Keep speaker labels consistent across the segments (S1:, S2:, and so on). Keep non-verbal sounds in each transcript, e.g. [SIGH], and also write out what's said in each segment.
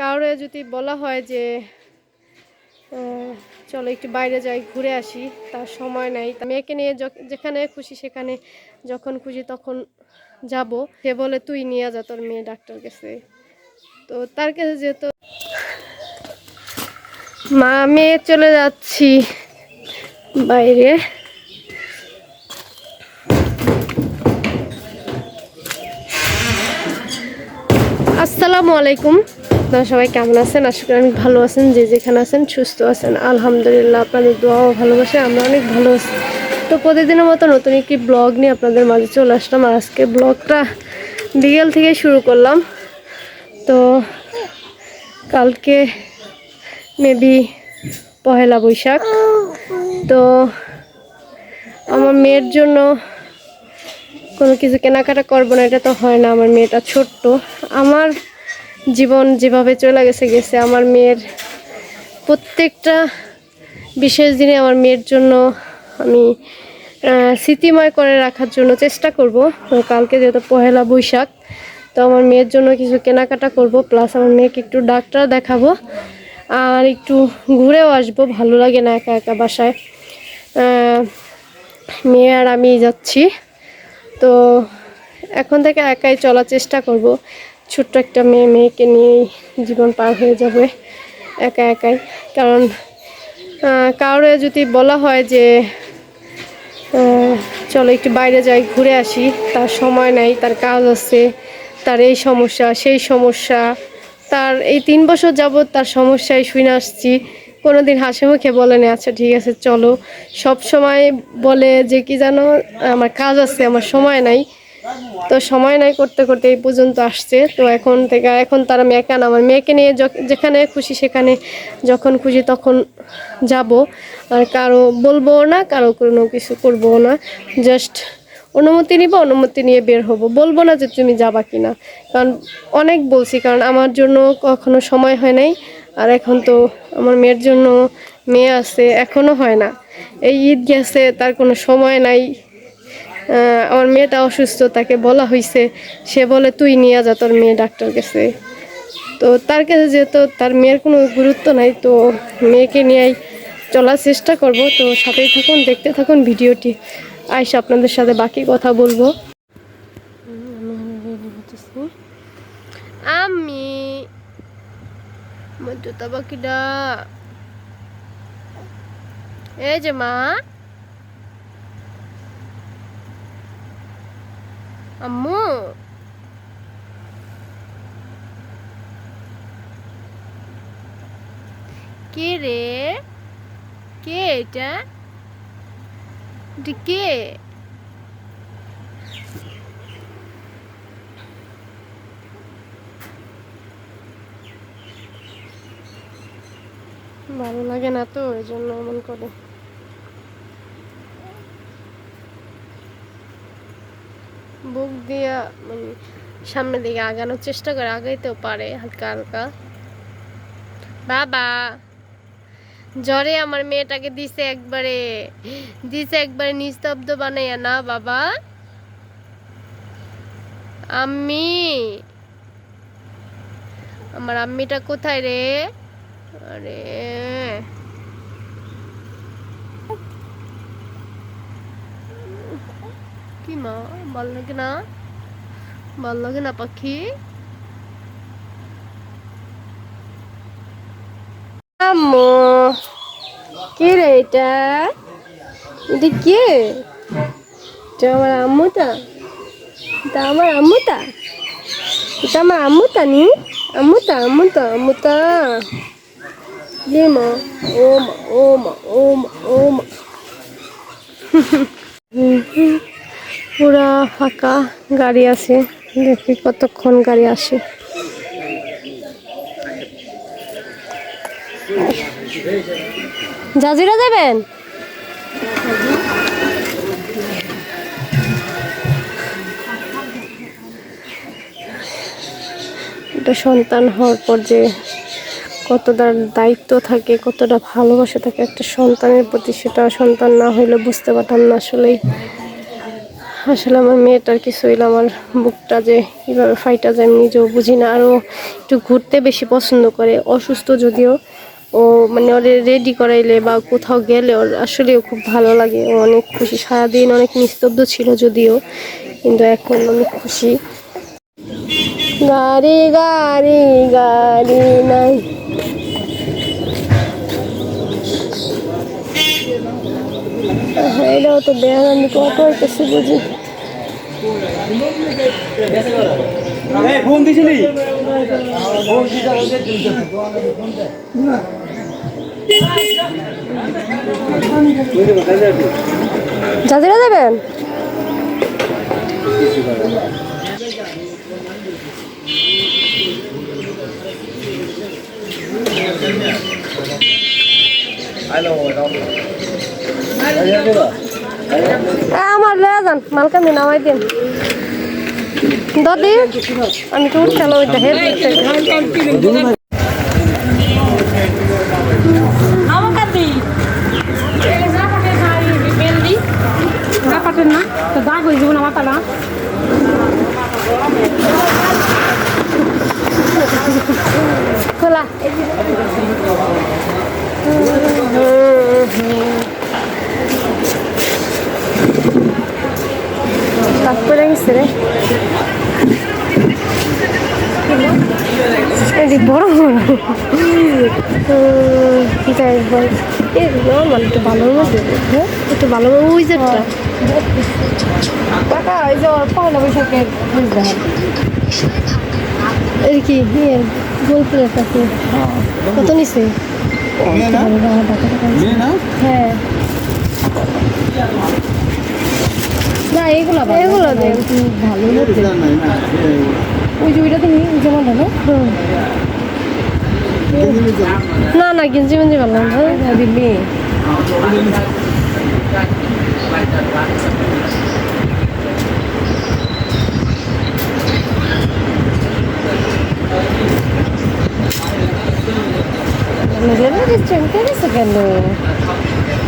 S1: কাউরে যদি বলা হয় যে চলো একটু বাইরে যাই, ঘুরে আসি, তার সময় নাই। মেয়েকে নিয়ে যেখানে খুশি সেখানে যখন খুশি তখন যাব। সে বলে, তুই নিয়ে যা, তোর মেয়ে ডাক্তার কাছে তো তার কাছে যেহেতু মা মেয়ে চলে যাচ্ছি বাইরে। আসসালামু আলাইকুম। আপনারা সবাই কেমন আছেন? আশা করি অনেক ভালো আছেন, যে যেখানে আছেন সুস্থ আছেন। আলহামদুলিল্লাহ, আপনাদের দোয়া ও ভালোবাসে আমরা অনেক ভালো আছি। তো প্রতিদিনের মতো নতুন একটি ব্লগ নিয়ে আপনাদের মাঝে চলে আসলাম। আর আজকে ব্লগটা বিকেল থেকে শুরু করলাম। তো কালকে মেবি পহেলা বৈশাখ। তো আমার মেয়ের জন্য কোনো কিছু কেনাকাটা করব না, এটা তো হয় না। আমার মেয়েটা ছোট্ট। আমার জীবন যেভাবে চলে গেছে গেছে আমার মেয়ের প্রত্যেকটা বিশেষ দিনে আমার মেয়ের জন্য আমি স্মৃতিময় করে রাখার জন্য চেষ্টা করব। কালকে যেহেতু পহেলা বৈশাখ, তো আমার মেয়ের জন্য কিছু কেনাকাটা করব প্লাস আমার মেয়েকে একটু ডাক্তার দেখাবো, আর একটু ঘুরেও আসব, ভালো লাগে না একা একা বাসায়। মেয়ে আর আমি যাচ্ছি, তো এখন থেকে একাই চলার চেষ্টা করব। ছোট্ট একটা মেয়ে, মেয়েকে নিয়েই জীবন পার হয়ে যাবে একা একাই। কারণ কাউরে যদি বলা হয় যে চলো একটু বাইরে যাই, ঘুরে আসি, তার সময় নাই, তার কাজ আছে, তার এই সমস্যা, সেই সমস্যা, তার এই তিন বছর যাবৎ তার সমস্যায় শুনে আসছি। কোনো দিন হাসি মুখে বলে বলেনি আচ্ছা ঠিক আছে, চলো। সব সময় বলে যে, কি জানো, আমার কাজ আছে, আমার সময় নাই। তো সময় নাই করতে করতে এই পর্যন্ত আসছে। তো এখন থেকে, এখন তারা না, আমার মেয়েকে নিয়ে যেখানে খুশি সেখানে যখন খুশি তখন যাব। আর কারও বলব না, কারও কোনো কিছু করব না। জাস্ট অনুমতি নিব, অনুমতি নিয়ে বের হব। বলব না যে তুমি যাবা কিনা। কারণ অনেক বলছি, কারণ আমার জন্য কখনো সময় হয় নাই। আর এখন তো আমার মেয়ের জন্য মেয়ে আছে, এখনও হয় না। এই ঈদ গেছে, তার কোনো সময় নাই। আমার মেয়েটা অসুস্থ, তাকে বলা হয়েছে সে বলে, তুই নিয়ে যা, তোর মেয়ে ডাক্তার কাছে তো তার কাছে যেহেতু তার মেয়ের কোনো গুরুত্ব নাই, তো মেয়েকে নিয়েই চলার চেষ্টা করব। তো সাথেই থাকুন, দেখতে থাকুন ভিডিওটি। আইসা আপনাদের সাথে বাকি কথা বলব। আমি মধুতা বাকিটা। এই যে মা। আম্মু। কে রে? কে এটা? কে? ভালো লাগে না তো এই জন্য এমন করে। বুক দিয়া মানে সামনের দিকে আগানোর চেষ্টা করে, আগাইতেও পারে হালকা হালকা। বাবা, জ্বরে আমার মেয়েটাকে দিছে একবারে দিছে একবারে নিস্তব্ধ বানাইয়া। না, বাবা। আম্মি, আমার আম্মিটা কোথায় রে? আরে কি মা ভালো লাগে না ভালো লাগে না পাখি আম্মু কে রে এটা এটা কে এটা আমার আম্মুটা এটা আমার আম্মুটা এটা আমার আম্মুটা নি আম্মুটা আম্মুটা আম্মুটা ये মা ও মা ও মা ও মা ও মা পুরা ফাঁকা গাড়ি আছে। দেখি কতক্ষণ গাড়ি আসে। জাজিরা যাবেন? একটা সন্তান হওয়ার পর যে কতটা দায়িত্ব থাকে, কতটা ভালোবাসা থাকে একটা সন্তানের প্রতি, সেটা সন্তান না হইলে বুঝতে পারতাম না আসলেই। আসলে আমার মেয়েটার কিছু হইলে, আমার বুকটা যে কীভাবে ফাইটা যায় আমি নিজেও বুঝি না। আরও একটু ঘুরতে বেশি পছন্দ করে, অসুস্থ যদিও। ও মানে ওরে রেডি করাইলে বা কোথাও গেলে ওর আসলেও খুব ভালো লাগে। ও অনেক খুশি। সারাদিন অনেক নিস্তব্ধ ছিল যদিও, কিন্তু এখন অনেক খুশি। গাড়ি গাড়ি গাড়ি নাই। হ্যাঁ এটাও তো দেয়ার আমি কত বুঝি।
S2: ফোন দিছিলি?
S1: জাজিরা দেবেন? এ, আমার লয়ে যান মালকামি নামাই দিন দাদি আমি তো উঠতে ওই
S3: পাঠেন না তো দাগ হয়ে যাব না মাতালা
S1: খোলা। তারপরে গেছে রে। বড় বড়। যাই বল এই একটু ভালোর মধ্যে হ্যাঁ একটু ভালো ওই যে
S3: টাকা এই যে পয়লা বৈশাখের
S1: এই কি ইয়ে গোল প্লেট কত নিছে? হ্যাঁ।
S3: না এইগুলো
S1: এগুলো দেন।
S3: ভালো ওই যে ওইটা তুমি জমা দেবো
S1: না? না গেঞ্জি মেঞ্জি ভালো না। হ্যাঁ
S3: দিবি। রেলে দিচ্ছেন কেন কেন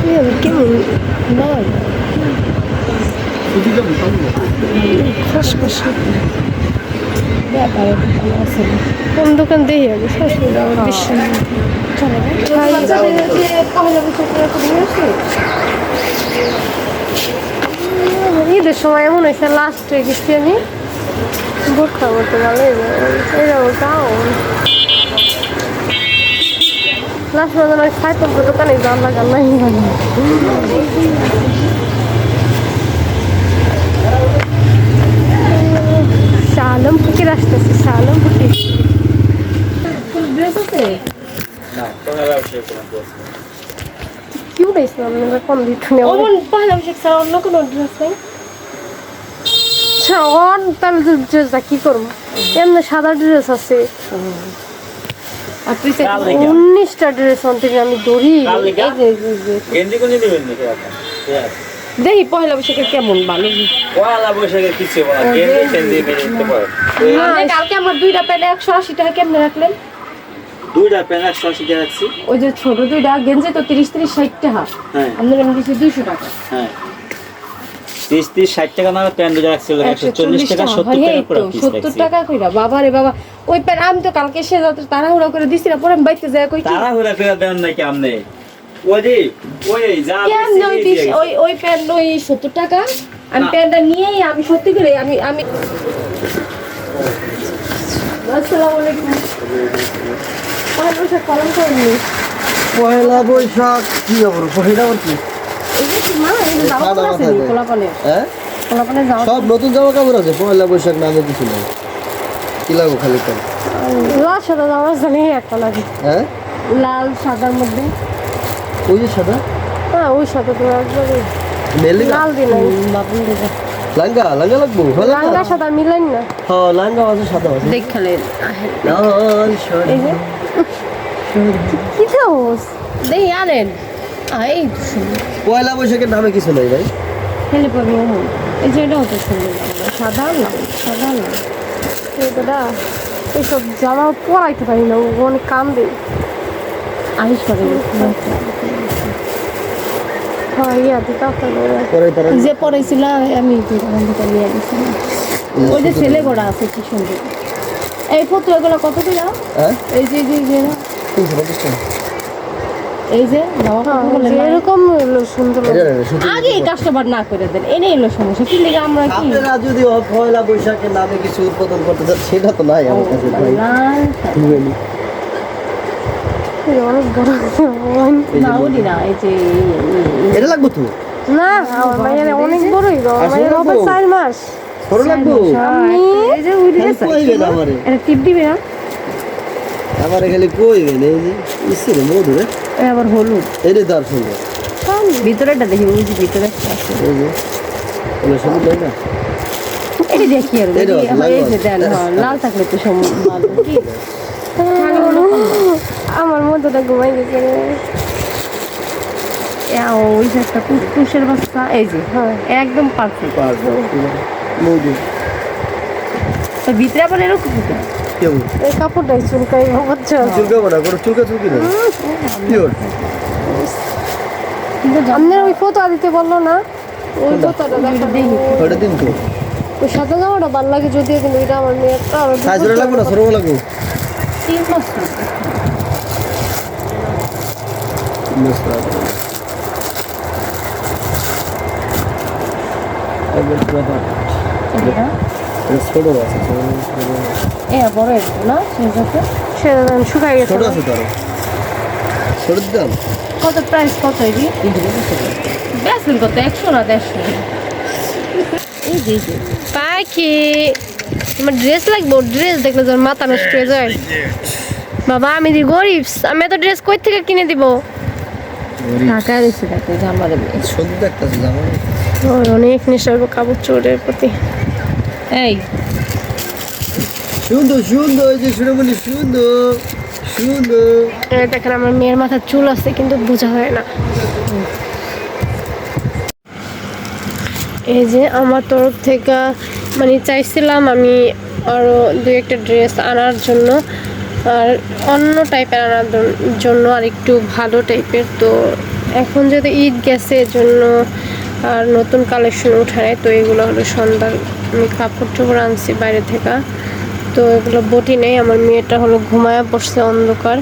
S1: ইয়ে, কেমন
S3: নয়
S1: খসখসে
S3: ব্যাপারে আছে
S1: কোন দোকান দেখি ঈদের সময় এমন হয়েছে লাস্টে গেছি আমি বোরখা মতো ভালো এরকম তাও লাস্ট মধ্যে সাইকেল দোকানে যাওয়ার লাগা ফুকির আসতেছে শালম ফুকির
S3: ড্রেস আছে?
S1: কি উঠেছিল আপনারা কম দিতে নেই।
S3: অমন পয়লা বৈশাখ ছাড়া অন্য কোনো ড্রেস নেই?
S1: তাহলে ড্রেসটা কি করব? এমনি সাদা ড্রেস আছে।
S3: আর তুই
S1: উনিশটা ড্রেস থেকে আমি দৌড়ি।
S2: গেঞ্জি কোনজি দিবেন নাকি আপনি?
S3: দেখি পয়লা বৈশাখে কেমন ভালো
S2: পয়লা বৈশাখে কিছু
S3: আপনি কালকে আমার দুইটা প্যান্ট একশো আশি টাকা কেমনে রাখলেন?
S2: দুইটা প্যান্ট একশো আশি টাকা রাখছি।
S3: ওই যে ছোট দুইটা গেঞ্জি তো তিরিশ তিরিশ ষাট টাকা।
S2: হ্যাঁ।
S3: আপনার দিচ্ছি দুইশো টাকা।
S2: হ্যাঁ। তিরিশ তিরিশ ষাট টাকা না প্যান্ট দুটো রাখছি একশো চল্লিশ টাকা সত্তর টাকা করে
S3: তো, সত্তর টাকা কইরা বাবা রে বাবা। ওই প্যান্ট আমি তো কালকে সে তাড়াহুড়া করে দিছি না পরে আমি বাইতে যাই কই
S2: হইলা করে দেন নাকি আমনে ওই ওই যা
S3: ওই ওই ওই প্যান্ট ওই সত্তর টাকা। আমি প্যান্টটা নিয়েই আমি সত্যি করে আমি আমি আসসালামু আলাইকুম। করেননি
S4: পয়লা বৈশাখ কি খবর? পয়লা আবার কি।
S3: কোলাপানে
S4: হ্যাঁ? সব নতুন জামা কাপড় আছে? পয়লা বৈশাখ নামে কিছু নেই। কি লাগবো খালি তো
S1: লাল সাদা জামা জানি একটা লাগে।
S4: হ্যাঁ?
S3: লাল সাদার মধ্যে।
S4: ওই যে সাদা?
S1: হ্যাঁ ওই সাথে তো একবারে
S4: মেলি
S1: লাল
S3: দেখে
S4: লাঙ্গা লাঙ্গা লাগবো?
S1: লাঙ্গা সাদা মিলেন না।
S4: হ্যাঁ লাঙ্গা আছে সাদা আছে
S3: দেখালেন
S4: লাল সাদা।
S3: এই যে।
S1: কি দোষ
S3: দেখি আনেন। আ, এই তো সুন্দর
S4: পয়লা বৈশাখের নামে কিছু নেই ভাই।
S3: হেলে পড়বে ওমন এই যে এটাও তো সুন্দর লাগল। সাদা লাল সাদা লাল
S1: এইটা এইসব জামা পরাইতে পারি না। অনেক কাম দেয়
S3: আইস করে
S1: হ্যাঁ ইয়া দিতে আপনাদের
S4: পরে তারা
S3: যে পড়াইছিল আমি নিয়ে গেছিলাম ওই যে ছেলে গোড়া আছে কি সুন্দর এই পুত্রগুলো কত করে এই যে এই।
S1: এরকম হলো সুন্দর
S3: আগে কাস্টমার না করে দেন এনে এলো সমস্যা। কি লিগে আমরা কি?
S4: আপনারা যদি পয়লা বৈশাখের নামে কিছু উৎপাদন করতে চান সেটা তো নাই আমার কাছে ভাই
S3: লাল
S4: বুঝলেন?
S1: এই অনেক বড়
S3: না ওলি না এই যে
S4: এটা লাগবো তো?
S1: না আমার মায়ের অনেক বড়ই গো আমার মায়ের চার মাস।
S4: বড় লাগবো?
S1: আমি এই যে উড়ে
S4: খালি কইবেন আমারে?
S1: এটা টিপ দিবে না?
S4: আমারে খালি কইবেন এই যে মধু রে।
S3: আবার হলুদ।
S4: এটা তার সঙ্গে
S3: ভিতরেটা দেখি ওই যে ভিতরে আছে।
S4: এই যে ওগুলো সবুজ না।
S3: এই দেখি আর
S4: এই
S3: দেখি, যে
S4: লাল।
S3: দেন লাল থাকলে তো সব ভালো [LAUGHS] কি?
S1: আমার মধ্যে ঘুমাই গেছে।
S3: ওই যে একটা কুসকুসের বাচ্চা। এই যে
S1: হ্যাঁ।
S3: একদম পারফেক্ট
S4: মধু
S3: তো ভিতরে আবার এরকম?
S1: এই কাপড়টাই চুলকাই বুঝছ?
S4: চুলকাবো না কোনো চুলকা চুলকি না পিওর
S3: কিন্তু
S1: আপনার ওই ফটো দিতে বলল না? ওই ফটোটা দেখি।
S4: ওটা দিন তো।
S1: ওই সাদা জামাটা ভালো লাগে যদিও কিন্তু এটা আমার মেয়েরটা আর
S4: সাইজ ওটা না ছোট লাগবো।
S3: তিন মাস না। এটা
S4: ছোট আছে ছোট-
S3: এ বড় একটু না? সেই সাথে
S1: সে শুকাই গেছে
S4: ছোট আছে তার ছোট দাম?
S3: কত প্রাইস কত এটি বেসবেন কত? একশো না দেড়শো? এই যে এই
S1: পাখি তোমার ড্রেস লাগবে? ড্রেস দেখলে তোর মাথা নষ্ট হয়ে যায়। বাবা আমি দি গরিব আমি এত ড্রেস কই থেকে কিনে দিব?
S3: টাকা দিচ্ছে দেখো জামা দেবে
S4: সুন্দর দেখতেছে জামা
S1: ওর অনেক নেশা হইব কাপড় চোরের প্রতি।
S3: এই।
S4: সুন্দর সুন্দর
S1: দেখেন আমার মেয়ের মাথার চুল আছে কিন্তু বোঝা হয় না। এই যে আমার তরফ থেকে মানে চাইছিলাম আমি আরও দু একটা ড্রেস আনার জন্য। আর অন্য টাইপের আনার জন্য আর একটু ভালো টাইপের। তো এখন যদি ঈদ গেছে জন্য আর নতুন কালেকশন উঠায় তো এগুলো হলো সন্ধ্যার আমি কাপড় চোপড় আনছি বাইরে থেকে। তো এগুলো বটি নেই, আমার মেয়েটা হলো ঘুমায়া পড়ছে অন্ধকার।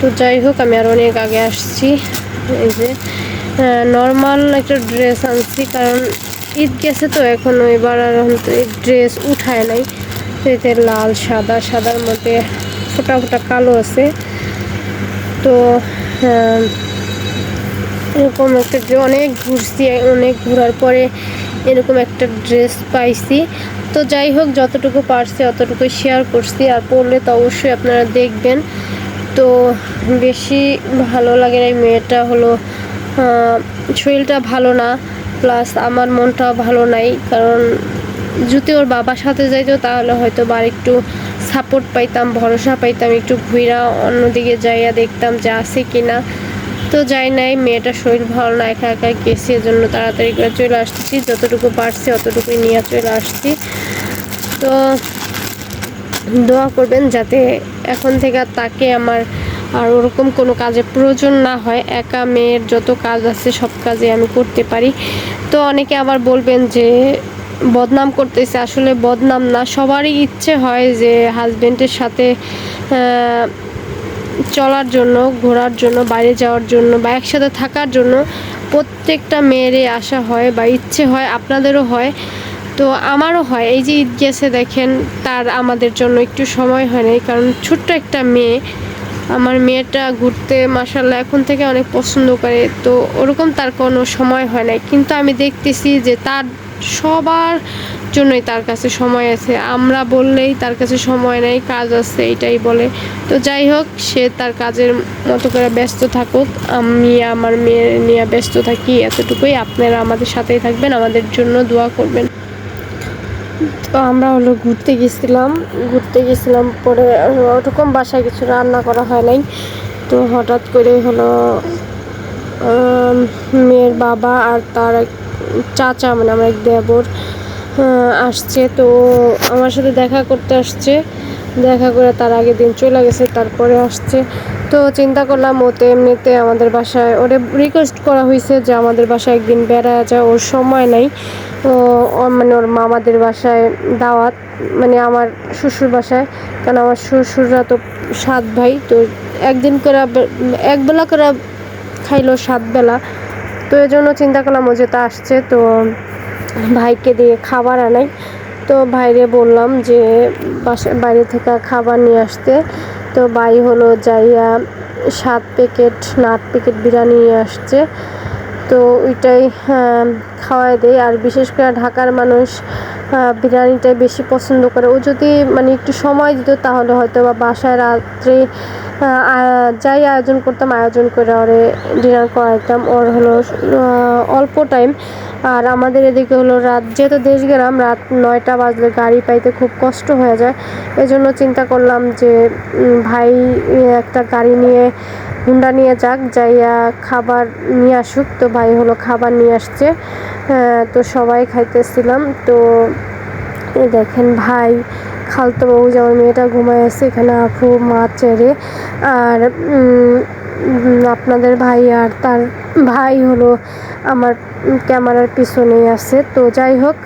S1: তো যাই হোক, আমি আর অনেক আগে আসছি। এই যে নর্মাল একটা ড্রেস আনছি, কারণ ঈদ গেছে তো, এখন এবার আর ড্রেস উঠায় নাই। এতে লাল, সাদা, সাদার মধ্যে ফোটা ফোটা কালো আছে। তো এরকম একটা অনেক ঘুরছি, অনেক ঘোরার পরে এরকম একটা ড্রেস পাইছি। তো যাই হোক, যতটুকু পারছি অতটুকু শেয়ার করছি, আর পড়লে তো অবশ্যই আপনারা দেখবেন। তো বেশি ভালো লাগে এই মেয়েটা হলো শরীরটা ভালো না প্লাস আমার মনটাও ভালো নাই, কারণ যদি ওর বাবার সাথে যাইতো তাহলে হয়তো বা একটু সাপোর্ট পাইতাম, ভরসা পাইতাম, একটু ঘুরা অন্যদিকে যাইয়া দেখতাম যে আছে কিনা। তো যাই নাই, মেয়েটার শরীর ভালো না, একা একা গেছি, এজন্য তাড়াতাড়ি করে চলে আসছি যতটুকু পারছি, অতটুকুই নিয়ে চলে আসছি। তো দোয়া করবেন যাতে এখন থেকে তাকে আমার আর ওরকম কোনো কাজে প্রয়োজন না হয়। একা মেয়ের যত কাজ আছে, সব কাজে আমি করতে পারি। তো অনেকে আবার বলবেন যে বদনাম করতেছে, আসলে বদনাম না। সবারই ইচ্ছে হয় যে হাজবেন্ডের সাথে চলার জন্য, ঘোরার জন্য, বাইরে যাওয়ার জন্য বা একসাথে থাকার জন্য প্রত্যেকটা মেয়েরই আশা হয় বা ইচ্ছে হয়, আপনাদেরও হয়। তো আমারও হয়। এই যে ঈদ গেছে দেখেন, তার আমাদের জন্য একটু সময় হয় নাই। কারণ ছোট্ট একটা মেয়ে, আমার মেয়েটা ঘুরতে মাসাল্লাহ এখন থেকে অনেক পছন্দ করে। তো ওরকম তার কোনো সময় হয় নাই। কিন্তু আমি দেখতেছি যে তার সবার জন্যই তার কাছে সময় আছে। আমরা বললেই তার কাছে সময় নেই, কাজ আছে, এটাই বলে। তো যাই হোক, সে তার কাজের মতো করে ব্যস্ত থাকুক। আমি আমার মেয়ে নিয়ে ব্যস্ত থাকি এতটুকুই। আপনারা আমাদের সাথেই থাকবেন, আমাদের জন্য দোয়া করবেন। তো আমরা হলো ঘুরতে গেছিলাম। ঘুরতে গেছিলাম পরে ওরকম বাসায় কিছু রান্না করা হয় নাই। তো হঠাৎ করে হলো মেয়ের বাবা আর তার এক চাচা মানে আমার এক দেবর আসছে। তো আমার সাথে দেখা করতে আসছে। দেখা করে তার আগের দিন চলে গেছে, তারপরে আসছে। তো চিন্তা করলাম ওতে এমনিতে আমাদের বাসায়, ওরে রিকোয়েস্ট করা হয়েছে যে আমাদের বাসায় একদিন বেড়া যায়, ওর সময় নাই। ও- মানে ওর মামাদের বাসায় দাওয়াত মানে আমার শ্বশুর বাসায়, কারণ আমার শ্বশুররা তো সাত ভাই, তো একদিন করে একবেলা করে খাইলো সাত বেলা তো এই জন্য চিন্তা করলাম ও যেটা আসছে তো ভাইকে দিয়ে খাবার আনাই। তো ভাইরে বললাম যে বাসা বাইরে থেকে খাবার নিয়ে আসতে। তো ভাই হলো যাইয়া সাত প্যাকেট না আট প্যাকেট বিরিয়ানি নিয়ে আসছে। তো ওইটাই আহ, খাওয়াই দেয় আর বিশেষ করে ঢাকার মানুষ বিরিয়ানিটাই বেশি পছন্দ করে। ও যদি মানে একটু সময় দিত তাহলে হয়তো বা বাসায় রাত্রে যাই আয়োজন করতাম, আয়োজন করে ওরে ডিনার করাইতাম। ওর হলো অল্প টাইম আর আমাদের এদিকে হলো রাত, যেহেতু দেশ গেলাম, রাত নয়টা বাজলে গাড়ি পাইতে খুব কষ্ট হয়ে যায়। এজন্য চিন্তা করলাম যে ভাই একটা গাড়ি নিয়ে, হুন্ডা নিয়ে যাক, যাইয়া খাবার নিয়ে আসুক। তো ভাই হলো খাবার নিয়ে আসছে। তো সবাই খাইতেছিলাম। তো দেখেন ভাই খালতো বাবু যেমন মেয়েটা ঘুমায় আছে, এখানে আপু মা চেরে আর আপনাদের ভাই আর তার ভাই হলো আমার ক্যামেরার পিছনেই আছে। তো যাই হোক